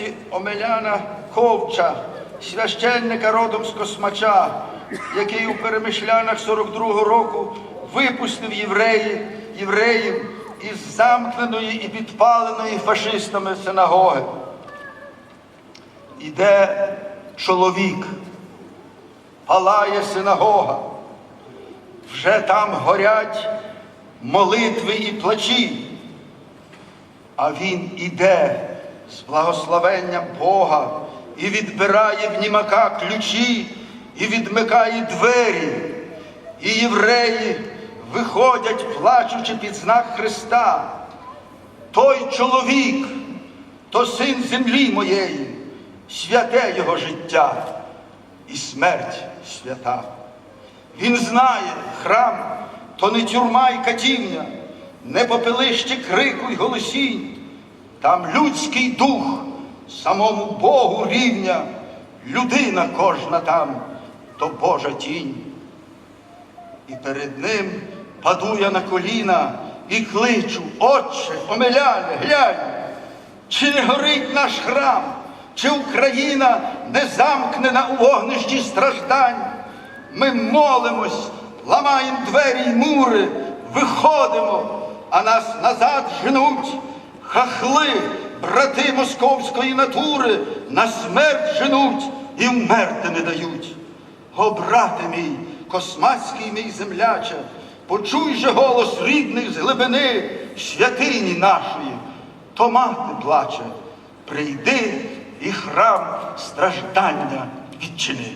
смерті Омеляна Ковча, священника родом з Космача, який у перемишлянах 42-го року випустив євреї, євреїв із замкненої і підпаленої фашистами синагоги. Іде чоловік, палає синагога, вже там горять молитви і плачі, а він іде з благословенням Бога і відбирає в німака ключі, і відмикає двері, і євреї виходять, плачучи під знак Христа. Той чоловік, то син землі моєї, святе його життя і смерть свята. Він знає, храм то не тюрма і катівня, не попелище крику й голосінь. Там людський дух, самому Богу рівня, людина кожна там, то Божа тінь. І перед ним паду я на коліна і кличу, Отче, Омеляне, глянь, чи не горить наш храм, чи Україна не замкнена у вогнищі страждань? Ми молимось, ламаємо двері й мури, виходимо, а нас назад женуть. Хахли, брати московської натури, на смерть женуть і вмерти не дають. О, брате мій, космацький мій земляче, почуй же голос рідних з глибини святині нашої, то мати плаче, прийди і храм страждання відчини.